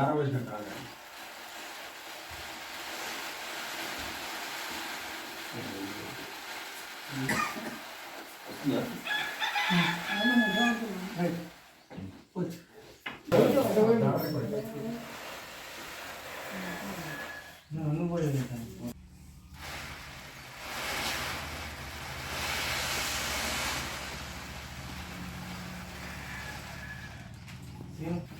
కారవేసిన తాగండి అనుభవం Yeah.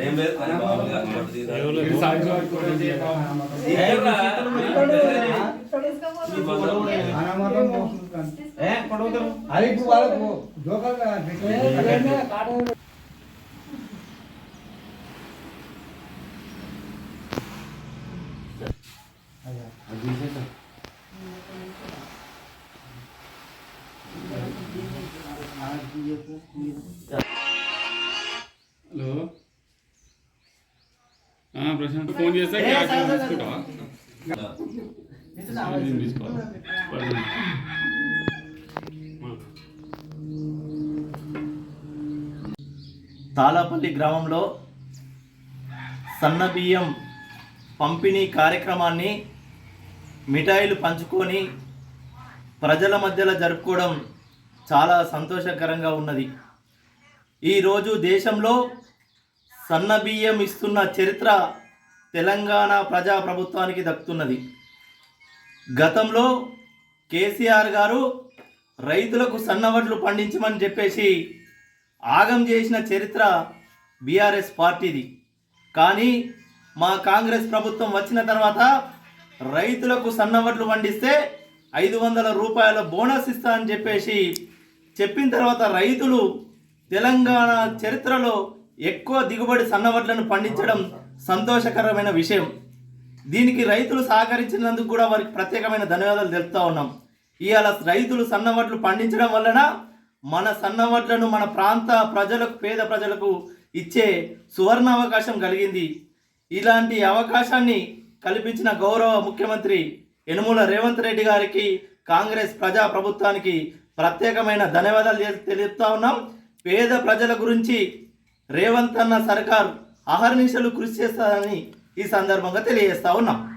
ఏం లేదు పని మామూలుగా ఫోటో తీయరాదు. అది ఇప్పుడు వాళ్ళకు జోకర్ హలో ప్రశాంత్ ఫోన్ చేస్తే క్యాష్ తీసుకుంటావా. తాళపల్లి గ్రామంలో సన్నబియ్యం పంపిణీ కార్యక్రమాన్ని మిఠాయిలు పంచుకొని ప్రజల మధ్యలో జరుపుకోవడం చాలా సంతోషకరంగా ఉన్నది. ఈరోజు దేశంలో సన్నబియ్యం ఇస్తున్న చరిత్ర తెలంగాణ ప్రజాప్రభుత్వానికి దక్కుతున్నది. గతంలో కేసీఆర్ గారు రైతులకు సన్నవడ్లు పండించమని చెప్పేసి ఆగం చేసిన చరిత్ర బీఆర్ఎస్ పార్టీది. కానీ మా కాంగ్రెస్ ప్రభుత్వం వచ్చిన తర్వాత రైతులకు సన్నవడ్లు పండిస్తే ఐదు వందల రూపాయల బోనస్ ఇస్తా అని చెప్పేసి చెప్పిన తర్వాత రైతులు తెలంగాణ చరిత్రలో ఎక్కువ దిగుబడి సన్నవడ్లను పండించడం సంతోషకరమైన విషయం. దీనికి రైతులు సహకరించినందుకు కూడా వారికి ప్రత్యేకమైన ధన్యవాదాలు తెలుపుతా ఉన్నాం. ఇవాళ రైతులు సన్నవడ్లు పండించడం వలన మన సన్నవడ్లను మన ప్రాంత ప్రజలకు పేద ప్రజలకు ఇచ్చే సువర్ణ అవకాశం కలిగింది. ఇలాంటి అవకాశాన్ని కల్పించిన గౌరవ ముఖ్యమంత్రి యనుమూల రేవంత్ రెడ్డి గారికి కాంగ్రెస్ ప్రజా ప్రభుత్వానికి ప్రత్యేకమైన ధన్యవాదాలు తెలుపుతా ఉన్నాం. పేద ప్రజల గురించి రేవంత్ అన్న సర్కార్ అహర్నిశలు కృషి చేస్తారని ఈ సందర్భంగా తెలియజేస్తా ఉన్నాం.